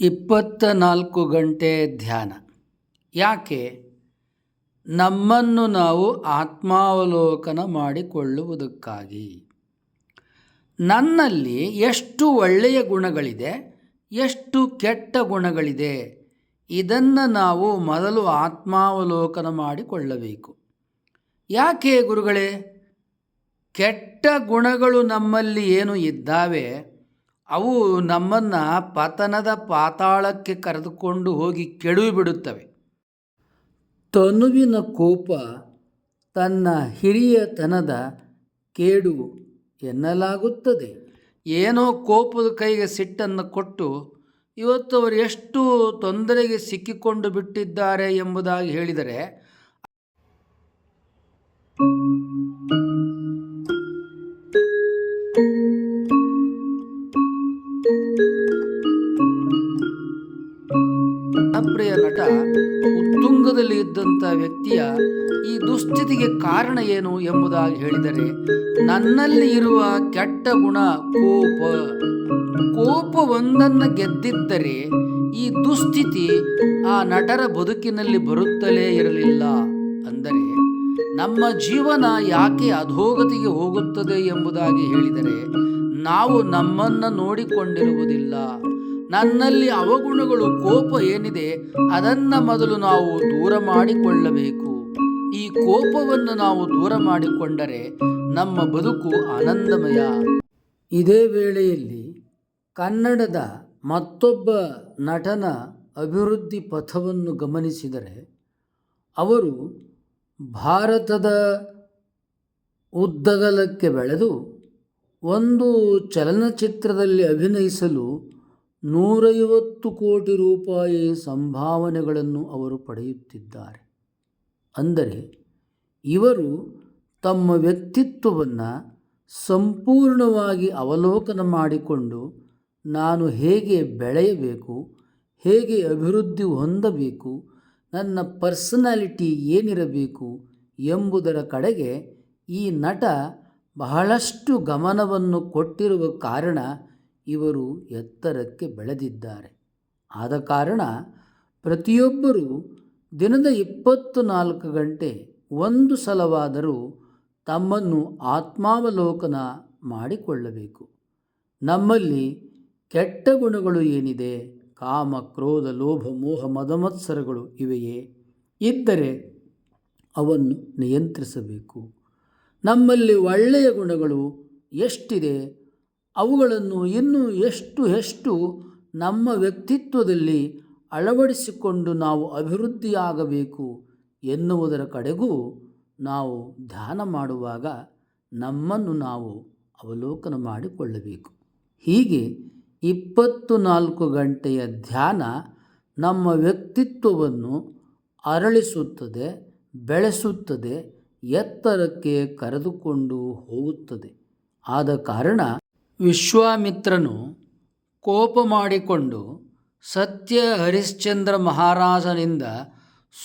ಇಪ್ಪತ್ತ ನಾಲ್ಕು ಗಂಟೆ ಧ್ಯಾನ. ಯಾಕೆ? ನಮ್ಮನ್ನು ನಾವು ಆತ್ಮಾವಲೋಕನ ಮಾಡಿಕೊಳ್ಳುವುದಕ್ಕಾಗಿ. ನನ್ನಲ್ಲಿ ಎಷ್ಟು ಒಳ್ಳೆಯ ಗುಣಗಳಿದೆ, ಎಷ್ಟು ಕೆಟ್ಟ ಗುಣಗಳಿದೆ, ಇದನ್ನು ನಾವು ಮೊದಲು ಆತ್ಮಾವಲೋಕನ ಮಾಡಿಕೊಳ್ಳಬೇಕು. ಯಾಕೆ ಗುರುಗಳೇ? ಕೆಟ್ಟ ಗುಣಗಳು ನಮ್ಮಲ್ಲಿ ಏನು ಇದ್ದಾವೆ, ಅವು ನಮ್ಮನ್ನು ಪತನದ ಪಾತಾಳಕ್ಕೆ ಕರೆದುಕೊಂಡು ಹೋಗಿ ಕೆಡುವಿಬಿಡುತ್ತವೆ. ತನುವಿನ ಕೋಪ ತನ್ನ ಹಿರಿಯತನದ ಕೇಡು ಎನ್ನಲಾಗುತ್ತದೆ. ಏನೋ ಕೋಪದ ಕೈಗೆ ಸಿಟ್ಟನ್ನು ಕೊಟ್ಟು, ಇವತ್ತು ಅವರು ಎಷ್ಟು ತೊಂದರೆಗೆ ಸಿಕ್ಕಿಕೊಂಡು ಬಿಟ್ಟಿದ್ದಾರೆ ಎಂಬುದಾಗಿ ಹೇಳಿದರೆ ಜನಪ್ರಿಯ ನಟ ಉತ್ತುಂಗದಲ್ಲಿ ಇದ್ದಂಥ ವ್ಯಕ್ತಿಯ ಈ ದುಸ್ಥಿತಿಗೆ ಕಾರಣ ಏನು ಎಂಬುದಾಗಿ ಹೇಳಿದರೆ, ನನ್ನಲ್ಲಿ ಇರುವ ಕೆಟ್ಟ ಗುಣ ಕೋಪ. ಕೋಪ ಒಂದನ್ನು ಗೆದ್ದಿದ್ದರೆ ಈ ದುಸ್ಥಿತಿ ಆ ನಟರ ಬದುಕಿನಲ್ಲಿ ಬರುತ್ತಲೇ ಇರಲಿಲ್ಲ ಅಂದರೆ, ನಮ್ಮ ಜೀವನ ಯಾಕೆ ಅಧೋಗತಿಗೆ ಹೋಗುತ್ತದೆ ಎಂಬುದಾಗಿ ಹೇಳಿದರೆ, ನಾವು ನಮ್ಮನ್ನು ನೋಡಿಕೊಂಡಿರುವುದಿಲ್ಲ. ನನ್ನಲ್ಲಿ ಅವಗುಣಗಳು ಕೋಪ ಏನಿದೆ ಅದನ್ನ ಮೊದಲು ನಾವು ದೂರ ಮಾಡಿಕೊಳ್ಳಬೇಕು. ಈ ಕೋಪವನ್ನು ನಾವು ದೂರ ಮಾಡಿಕೊಂಡರೆ ನಮ್ಮ ಬದುಕು ಆನಂದಮಯ. ಇದೇ ವೇಳೆಯಲ್ಲಿ ಕನ್ನಡದ ಮತ್ತೊಬ್ಬ ನಟನ ಅಭಿವೃದ್ಧಿ ಪಥವನ್ನು ಗಮನಿಸಿದರೆ ಅವರು ಭಾರತದ ಉದ್ದಗಲಕ್ಕೆ ಬೆಳೆದು ಒಂದು ಚಲನಚಿತ್ರದಲ್ಲಿ ಅಭಿನಯಿಸಲು ನೂರೈವತ್ತು ಕೋಟಿ ರೂಪಾಯಿ ಸಂಭಾವನೆಗಳನ್ನು ಅವರು ಪಡೆಯುತ್ತಿದ್ದಾರೆ. ಅಂದರೆ ಇವರು ತಮ್ಮ ವ್ಯಕ್ತಿತ್ವವನ್ನು ಸಂಪೂರ್ಣವಾಗಿ ಅವಲೋಕನ ಮಾಡಿಕೊಂಡು ನಾನು ಹೇಗೆ ಬೆಳೆಯಬೇಕು, ಹೇಗೆ ಅಭಿವೃದ್ಧಿ ಹೊಂದಬೇಕು, ನನ್ನ ಪರ್ಸನಾಲಿಟಿ ಏನಿರಬೇಕು ಎಂಬುದರ ಕಡೆಗೆ ಈ ನಟ ಬಹಳಷ್ಟು ಗಮನವನ್ನು ಕೊಟ್ಟಿರುವ ಕಾರಣ ಇವರು ಎತ್ತರಕ್ಕೆ ಬೆಳೆದಿದ್ದಾರೆ. ಆದ ಕಾರಣ ಪ್ರತಿಯೊಬ್ಬರೂ ದಿನದ ಇಪ್ಪತ್ತು ನಾಲ್ಕು ಗಂಟೆ ಒಂದು ಸಲವಾದರೂ ತಮ್ಮನ್ನು ಆತ್ಮಾವಲೋಕನ ಮಾಡಿಕೊಳ್ಳಬೇಕು. ನಮ್ಮಲ್ಲಿ ಕೆಟ್ಟ ಗುಣಗಳು ಏನಿದೆ? ಕಾಮ, ಕ್ರೋಧ, ಲೋಭ, ಮೋಹ, ಮದಮತ್ಸರಗಳು ಇವೆಯೇ? ಇದ್ದರೆ ಅವನ್ನು ನಿಯಂತ್ರಿಸಬೇಕು. ನಮ್ಮಲ್ಲಿ ಒಳ್ಳೆಯ ಗುಣಗಳು ಎಷ್ಟಿದೆ? ಅವುಗಳನ್ನು ಇನ್ನೂ ಎಷ್ಟು ಎಷ್ಟು ನಮ್ಮ ವ್ಯಕ್ತಿತ್ವದಲ್ಲಿ ಅಳವಡಿಸಿಕೊಂಡು ನಾವು ಅಭಿವೃದ್ಧಿಯಾಗಬೇಕು ಎನ್ನುವುದರ ಕಡೆಗೂ ನಾವು ಧ್ಯಾನ ಮಾಡುವಾಗ ನಮ್ಮನ್ನು ನಾವು ಅವಲೋಕನ ಮಾಡಿಕೊಳ್ಳಬೇಕು. ಹೀಗೆ ಇಪ್ಪತ್ತು ನಾಲ್ಕು ಗಂಟೆಯ ಧ್ಯಾನ ನಮ್ಮ ವ್ಯಕ್ತಿತ್ವವನ್ನು ಅರಳಿಸುತ್ತದೆ, ಬೆಳೆಸುತ್ತದೆ, ಎತ್ತರಕ್ಕೆ ಕರೆದುಕೊಂಡು ಹೋಗುತ್ತದೆ. ಆದ ಕಾರಣ ವಿಶ್ವಾಮಿತ್ರನು ಕೋಪ ಮಾಡಿಕೊಂಡು ಸತ್ಯ ಹರಿಶ್ಚಂದ್ರ ಮಹಾರಾಜನಿಂದ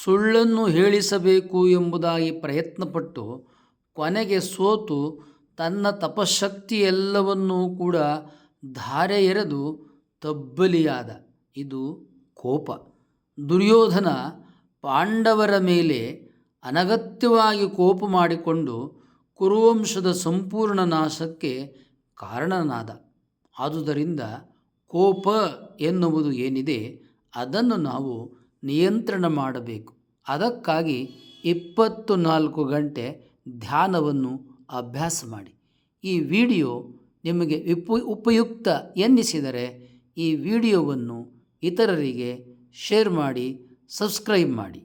ಸುಳ್ಳನ್ನು ಹೇಳಿಸಬೇಕು ಎಂಬುದಾಗಿ ಪ್ರಯತ್ನಪಟ್ಟು ಕೊನೆಗೆ ಸೋತು ತನ್ನ ತಪಶಕ್ತಿಯೆಲ್ಲವನ್ನೂ ಕೂಡ ಧಾರೆ ಎರೆದು ತಬ್ಬಲಿಯಾದ. ಇದು ಕೋಪ. ದುರ್ಯೋಧನ ಪಾಂಡವರ ಮೇಲೆ ಅನಗತ್ಯವಾಗಿ ಕೋಪ ಮಾಡಿಕೊಂಡು ಕುರುವಂಶದ ಸಂಪೂರ್ಣ ನಾಶಕ್ಕೆ ಕಾರಣನಾದ. ಆದುದರಿಂದ ಕೋಪ ಎನ್ನುವುದು ಏನಿದೆ, ಅದನ್ನು ನಾವು ನಿಯಂತ್ರಣ ಮಾಡಬೇಕು. ಅದಕ್ಕಾಗಿ ಇಪ್ಪತ್ತು ನಾಲ್ಕು ಗಂಟೆ ಧ್ಯಾನವನ್ನು ಅಭ್ಯಾಸ ಮಾಡಿ. ಈ ವಿಡಿಯೋ ನಿಮಗೆ ಉಪ ಉಪಯುಕ್ತ ಎನ್ನಿಸಿದರೆ ಈ ವಿಡಿಯೋವನ್ನು ಇತರರಿಗೆ ಶೇರ್ ಮಾಡಿ, ಸಬ್ಸ್ಕ್ರೈಬ್ ಮಾಡಿ.